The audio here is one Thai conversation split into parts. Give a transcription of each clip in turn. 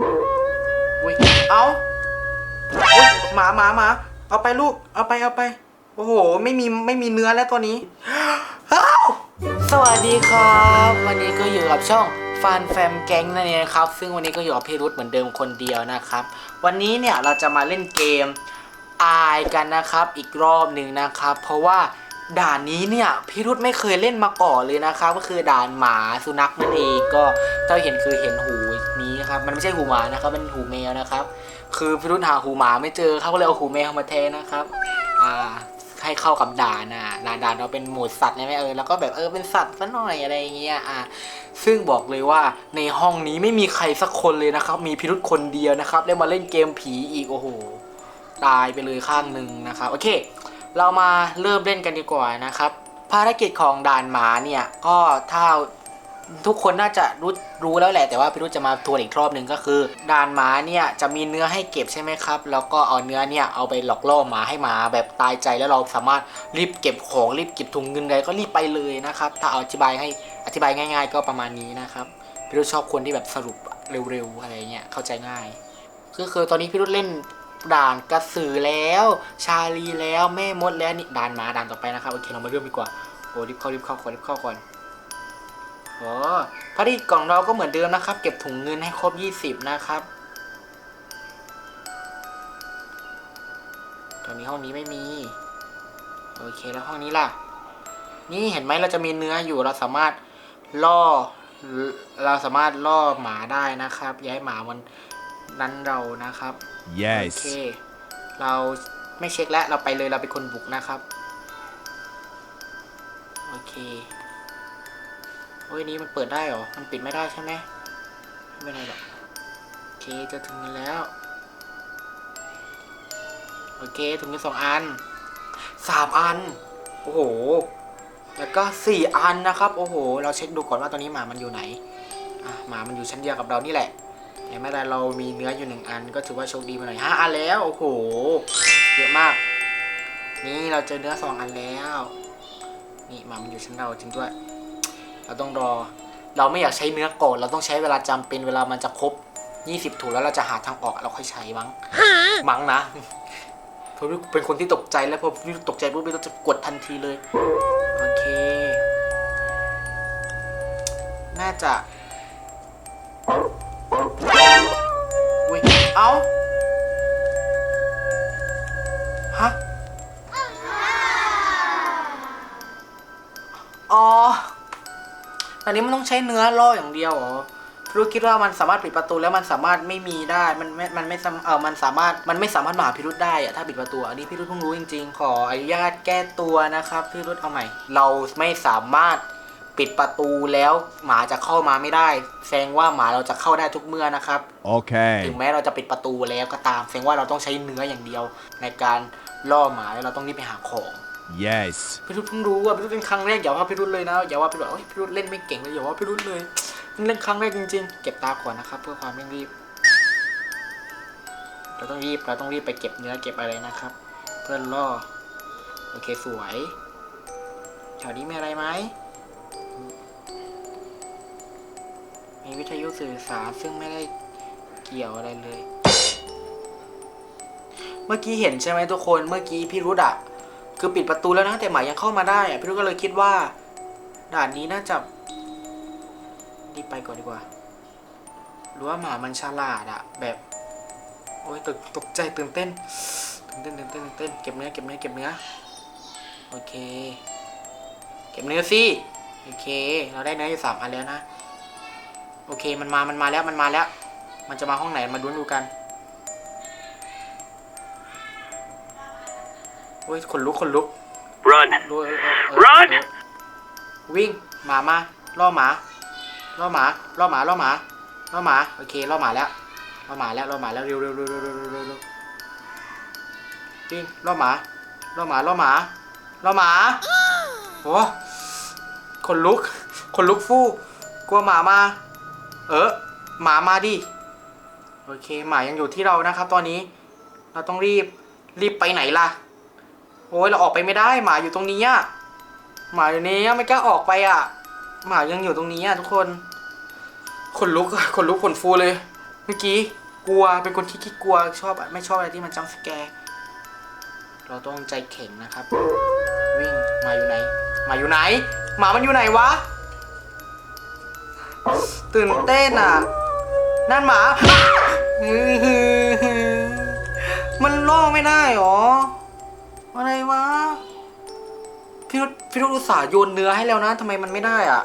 อุ้ยเอาอุ๊ยหมาหมาหมาเอาไปลูก เอาไปเอาไป โอ้โห ไม่มีไม่มีเนื้อแล้วตัวนี้อ้าวสวัสดีครับ วันนี้ก็อยู่กับช่องฟันแฟมแก๊งนั่นเองนะครับ ซึ่งวันนี้ก็อยู่กับพี่รุธเหมือนเดิมคนเดียวนะครับ วันนี้เนี่ยเราจะมาเล่นเกมอายกันนะครับ อีกรอบหนึ่งนะครับ เพราะว่าด่านนี้เนี่ยพี่รุธไม่เคยเล่นมาก่อนเลยนะครับ ก็คือด่านหมาสุนัขนั่นเองก็เจ้าเห็นคือเห็นหู นะครับ มันไม่ใช่หูหมานะครับมันหูแมวนะครับ คือพี่รุธหาหูหมาไม่เจอเขาก็เลยเอาหูแมวมาแทนนะครับอ่าให้เข้ากับด่านอะด่านด่านเราเป็นหมูสัตว์ใช่ไหมเออแล้วก็แบบเออเป็นสัตว์ซะหน่อยอะไรอย่างเงี้ยอะซึ่งบอกเลยว่าในห้องนี้ไม่มีใครสักคนเลยนะครับ มีพิรุธคนเดียวนะครับแล้มาเล่นเกมผีอีกโอ้โหตายไปเลยข้างหนึ่งนะครับโอเค เรามาเริ่มเล่นกันดีกว่านะครับ ภารกิจของด่านหมาเนี่ยก็ถ้า ทุกคนน่าจะรู้รู้แล้วแหละ แต่ว่าพี่รุธจะมาทวนอีกรอบหนึ่งก็คือด่านหมาเนี่ยจะมีเนื้อให้เก็บใช่ไหมครับ แล้วก็เอาเนื้อเนี่ยเอาไปหลอกล่อหมาให้หมาแบบตายใจแล้วเราสามารถรีบเก็บของรีบเก็บถุงเงินอะไรก็รีบไปเลยนะครับ ถ้าเอาอธิบายให้อธิบายง่าย ๆ ก็ประมาณนี้นะครับพี่รุธชอบคนที่แบบสรุปเร็วๆอะไรเงี้ยเข้าใจง่ายก็คือตอนนี้พี่รุธเล่นด่านกระสือแล้ว ชาลีแล้วแม่มดแล้วนี่ด่านหมาด่านต่อไปนะครับโอเคเรามาเริ่มดีกว่าโอ้รีบเข้ารีบเข้าก่อนรีบเข้าก่อน โอ้ภารกิจของเราก็เหมือนเดิมนะครับ เก็บถุงเงินให้ครบ20นะครับตอนนี้ห้องนี้ไม่มี โอเคแล้วห้องนี้ล่ะ นี่เห็นไหมเราจะมีเนื้ออยู่เราสามารถล่อ เราสามารถล่อหมาได้นะครับ ย้ายหมามันนั้นเรานะครับโอเค Yes. เราไม่เช็คแล้วเราไปเลยเราเป็นคนบุกนะครับ โอเค โอ้ยนี้มันเปิดได้เหรอ มันปิดไม่ได้ใช่ไหมไม่เป็นไรหรอก โอเคจะถึงกันแล้ว โอเคถึงกันสองอันสามอัน โอ้โห แล้วก็สี่อันนะครับ โอ้โห เราเช็คดูก่อนว่าตอนนี้หมามันอยู่ไหนอะหมามันอยู่ชั้นเดียวกับเรานี่แหละแต่ไม่เป็นไรเรามีเนื้ออยู่หนึ่งอัน ก็ถือว่าโชคดีไปหน่อยห้าอันแล้ว โอ้โห เยอะมาก นี่เราเจอเนื้อสองอันแล้ว นี่หมามันอยู่ชั้นเราจริงด้วย เราต้องรอ เราไม่อยากใช้เนื้อก่อนเราต้องใช้เวลาจำเป็นเวลามันจะครบ 20ถุงแล้วเราจะหาทางออกเราค่อยใช้มั้งมั้งนะเพราะเป็นคนที่ตกใจแล้วพอตกใจปุ๊บเราจะกดทันทีเลยโอเค น่าจะอุ้ยเอา อันนี้มันต้องใช้เนื้อล่ออย่างเดียวเหรอรู้คิดว่ามันสามารถปิดประตูแล้วมันสามารถไม่มีได้ มันไม่มันไม่สามเออมันสามารถมันไม่สามารถมาหาพิรุธได้อะถ้าปิดประตู อันนี้พี่รุธเพิ่งรู้จริงๆ ขออนุญาตแก้ตัวนะครับพี่รุธเอาใหม่ เราไม่สามารถปิดประตูแล้วหมาจะเข้ามาไม่ได้ แสดงว่าหมาเราจะเข้าได้ทุกเมื่อนะครับถึง Okay. แม้เราจะปิดประตูแล้วก็ตาม แสดงว่าเราต้องใช้เนื้ออย่างเดียว ในการล่อหมาแล้วเราต้องรีบไปหาของ Yes. พี่รุธเพิ่งรู้อะพี่รุธเป็นครั้งแรกอย่าว่าพี่รุธเลยนะอย่าว่าพี่รุธเอ้ยพี่รุธเล่นไม่เก่งเลยอย่าว่าพี่รุธเลยเล่นครั้งแรกจริงๆ เก็บตาขวานนะครับ เพื่อความเร่งรีบ เราต้องรีบเราต้องรีบไปเก็บเนื้อเก็บอะไรนะครับ เพื่อนล่อโอเคสวยแถวนี้มีอะไรไหมมีวิทยุสื่อสารซึ่งไม่ได้เกี่ยวอะไรเลย เมื่อกี้เห็นใช่ไหมทุกคน เมื่อกี้พี่รุธอะ คือปิดประตูแล้วนะแต่หมายังเข้ามาได้พี่รุธก็เลยคิดว่า ด่านนี้น่าจะรีบไปก่อนดีกว่า หรือว่าหมามันฉลาดอะแบบ โอ้ยตกตกใจตื่นเต้นตื่นเต้นตื่นเต้นตื่นเต้นเก็บเนื้อเก็บเนื้อเก็บเนื้อโอเค เก็บเนื้อสิโอเค เราได้เนื้ออยู่สามอันแล้วนะ โอเคมันมามันมาแล้วมันมาแล้ว มันจะมาห้องไหนมาดูดูกัน โอ้ยคนลุกคนลุก run run วิ่งหมามาล่อหมาล่อหมาล่อหมาล่อหมาล่อหมาโอเคล่อหมาแล้วล่อหมาแล้วล่อหมาแล้วเร็วเร็วเร็วเร็วเร็วเร็วเร็ววิ่งล่อหมาล่อหมาล่อหมาล่อหมาโอ้คนลุก คนลุกฟู่กลัวหมามา เออหมามาดิโอเคหมายังอยู่ที่เรานะครับ ตอนนี้ เราต้องรีบรีบไปไหนล่ะ อ้ยเราออกไปไม่ได้หมาอยู่ตรงนี้อะหมาอยู่นี้ไม่กล้าออกไปอะ หมายังอยู่ตรงนี้อะทุกคนขนลุกขนลุกขนฟูเลย เมื่อกี้กลัวเป็นคนที่ขี้กลัวชอบไม่ชอบอะไรที่มันจังสแกร์เราต้องใจแข็งนะครับ วิ่งมาอยู่ไหน มาอยู่ไหน หมามันอยู่ไหนวะ ตื่นเต้นอะ นั่นหมา มันล่อไม่ได้หรอ วะ พี่รุธพี่รุธอุตส่าห์โยนเนื้อให้แล้วนะทำไมมันไม่ได้อะ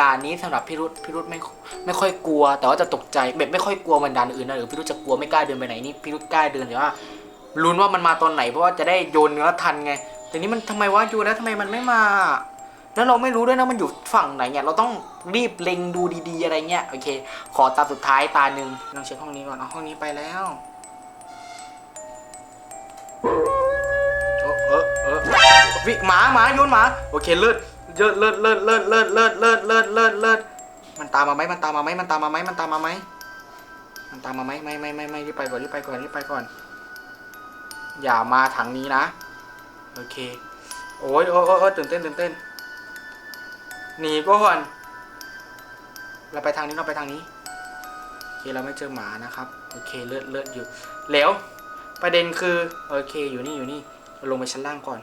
ด่านนี้สำหรับพี่รุธพี่รุธไม่ไม่ค่อยกลัว แต่ว่าจะตกใจแบบไม่ค่อยกลัวมือนด่านอื่นนะหรือพี่รุธจะกลัวไม่กล้าเดินไปไหนนี่พี่รุธกล้าเดินแต่ว่าลุ้นว่ามันมาตอนไหนเพราะว่าจะได้โยนเนื้อทันไง แต่นี่มันทำไมวะโยนแล้วทำไมมันไม่มา แล้วเราไม่รู้ด้วยนะมันอยู่ฝั่งไหนเนี่ยเราต้องรีบเล็งดูดีๆอะไรเงี้ยโอเค ขอตาสุดท้ายตาหนึ่งลองเช็คห้องนี้ก่อนเอาห้องนี้ไปแล้ว วิหมาหมาโยนหมาโอเคเลิศเลิศเลิศเลิศเลิศเลิศเลิศเลิศเลิศเลิศเลิศมันตามมาไหมมันตามมาไหมมันตามมาไหมมันตามมาไหมมันตามมาไหมไม่ไม่ไม่ไม่รีบไปก่อนรีบไปก่อนรีบไปก่อน อย่ามาทางนี้นะโอเคโอ้ยโอ้ยโอ้ยตื่นเต้นตื่นเต้นหนีก่อนเราไปทางนี้เราไปทางนี้โอเคเราไม่เจอหมานะครับโอเคเลือดเลือดอยู่แล้วประเด็นคือโอเคอยู่นี่อยู่นี่ลงไปชั้นล่างก่อน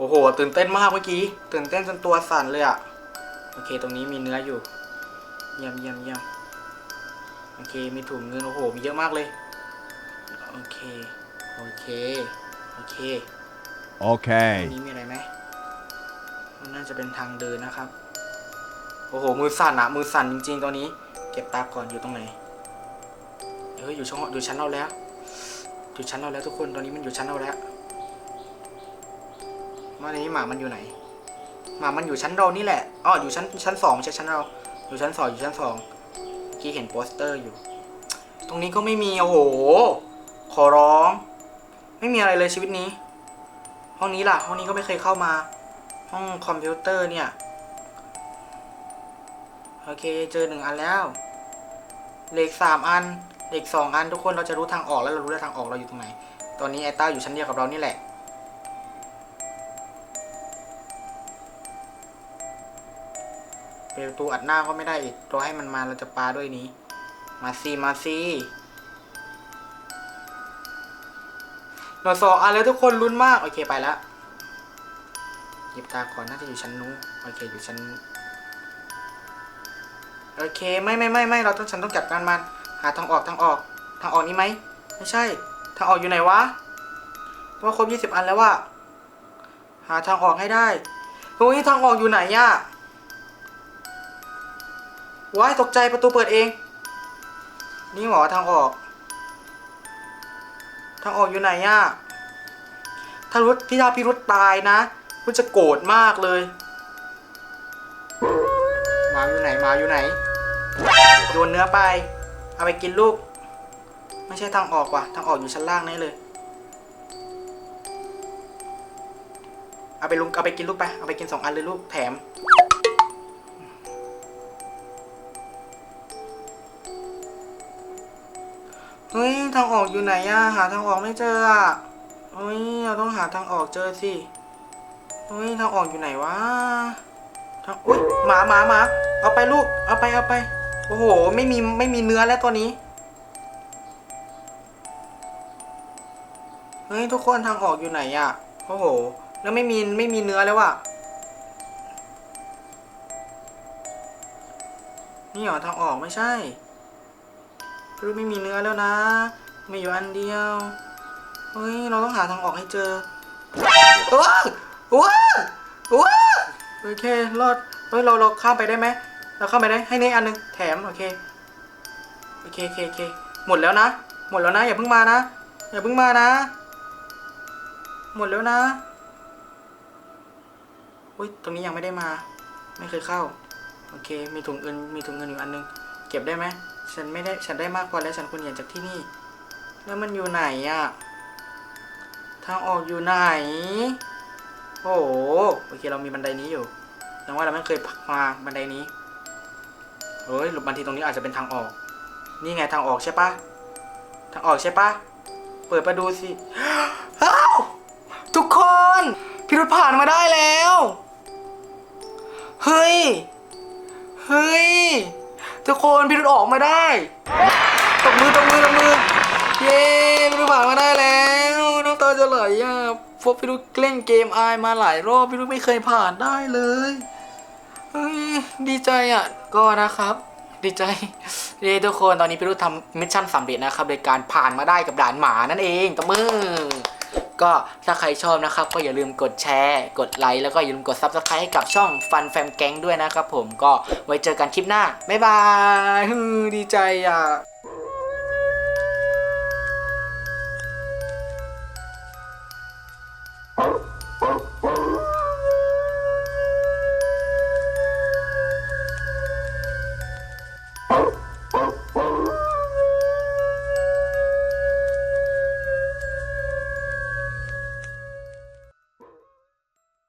โอ้โห ตื่นเต้นมากเมื่อกี้ ตื่นเต้นจนตัวสั่นเลยอะโอเค ตรงนี้มีเนื้ออยู่ เยี่ยมเยี่ยมเยี่ยมโอเค มีถุงเงิน โอ้โห มีเยอะมากเลย โอเค โอเค โอเคตรง Okay. นี้มีอะไรไหมมันน่าจะเป็นทางเดินนะครับ โอ้โห มือสั่นอะมือสั่นจริงๆตอนนี้ เก็บตาก่อนอยู่ตรงไหน เฮ้ย อยู่ช่องอยู่ชั้นเราแล้ว อยู่ชั้นเราแล้วทุกคน ตอนนี้มันอยู่ชั้นเราแล้ว มาในนี้หมามันอยู่ไหน หมามันอยู่ชั้นเรานี่แหละอ๋ออยู่ชั้นชั้นสองใช่ชั้นเรา อยู่ชั้นสองอยู่ชั้นสองกี้เห็นโปสเตอร์อยู่ ตรงนี้ก็ไม่มีโอ้โห ขอร้อง ไม่มีอะไรเลยชีวิตนี้ ห้องนี้ล่ะ ห้องนี้ก็ไม่เคยเข้ามา ห้องคอมพิวเตอร์เนี่ย โอเค เจอหนึ่งอันแล้วเหล็กสามอันเหล็กสองอันทุกคนเราจะรู้ทางออกแล้วเรารู้แล้วทางออกเราอยู่ตรงไหน ตอนนี้ไอต้าอยู่ชั้นเดียวกับเรานี่แหละ เปิดประตูอัดหน้าก็ไม่ได้อีกรอให้มันมาเราจะปาด้วยนี้ มาซีมาซีเราสองอันแล้วทุกคนลุ้นมาก โอเคไปแล้วหยิบตาก่อนน่าจะอยู่ชั้นนู้นโอเคอยู่ชั้นโอเคไม่ไม่ไม่ไม่เราต้องฉันต้องจัดการมันหาทางออกทางออก ทางออกนี้ไหมไม่ใช่ ทางออกอยู่ไหนวะว่าครบยี่สิบอันแล้วว่าหาทางออกให้ได้เฮ้ทางออกอยู่ไหนอะ ว้ายตกใจประตูเปิดเอง นี่หมอทางออก ทางออกอยู่ไหนอะถ้ารุดพี่ถ้าพี่รุดตายนะรุดจะโกรธมากเลยหมาอยู่ไหนหมาอยู่ไหน โยนเนื้อไป เอาไปกินลูก ไม่ใช่ทางออกว่ะ ทางออกอยู่ชั้นล่างนี่เลย เอาไปลุงเอาไปกินลูกไป เอาไปกินสองอันเลยลูกแถม เฮ้ยทางออกอยู่ไหนอะหาทางออกไม่เจออะเฮ้ยเราต้องหาทางออกเจอสิเฮ้ยทางออกอยู่ไหนวะทางอุ้ยหมาหมาหมาเอาไปลูกเอาไปเอาไปโอ้โหไม่มีไม่มีเนื้อแล้วตัวนี้เฮ้ยทุกคนทางออกอยู่ไหนอะโอ้โห แล้วไม่มีไม่มีเนื้อแล้วอะนี่เหรอทางออกไม่ใช่ รู้ไม่มีเนื้อแล้วนะ มีอยู่อันเดียว เฮ้ย เราต้องหาทางออกให้เจอว้าวว้าวว้าโอเค รอด เฮ้ย เราเราข้ามไปได้ไหม เราข้ามไปได้ ให้เนยอันหนึง แถม โอเค โอเคโอเคโอเค หมดแล้วนะ หมดแล้วนะ อย่าเพิ่งมานะ อย่าเพิ่งมานะ หมดแล้วนะอุ้ย ตรงนี้ยังไม่ได้มา ไม่เคยเข้า โอเค มีถุงเงิน มีถุงเงินอยู่อันหนึง เก็บได้ไหม ฉันไม่ได้ฉันได้มากพอแล้วฉันควรอยากจากที่นี่ แล้วมันอยู่ไหนอะทางออกอยู่ไหน โอ้โหโอเคเรามีบันไดนี้อยู่ยังว่าเราไม่เคยมาบันไดนี้เฮ้ยหลุดบางทีตรงนี้อาจจะเป็นทางออก นี่ไงทางออกใช่ปะทางออกใช่ปะเปิดมาดูสิอ้าวทุกคนพี่รุธผ่านมาได้แล้ว เฮ้ย เฮ้ย ทุกคนพี่รุธออกมาได้ ตบมือตบมือตบมือ เย้พี่ลูกผ่านมาได้แล้วน้ำตาจะไหลอะพวกพี่ลูกเล่นเกมอายมาหลายรอบพี่ลูกไม่เคยผ่านได้เลยเฮ้ยดีใจอะ ก็นะครับ ดีใจเย้ทุกคนตอนนี้พี่ลูกทำมิชชั่นสำเร็จนะครับโดยการผ่านมาได้กับด่านหมานั่นเองตบมือ ก็ถ้าใครชอบนะครับ ก็อย่าลืมกดแชร์ กดไลค์แล้วก็อย่าลืมกด Subscribe ให้กับช่องฟันแฟมแก๊งด้วยนะครับผมก็ไว้เจอกันคลิปหน้าบ๊ายบายดีใจอะ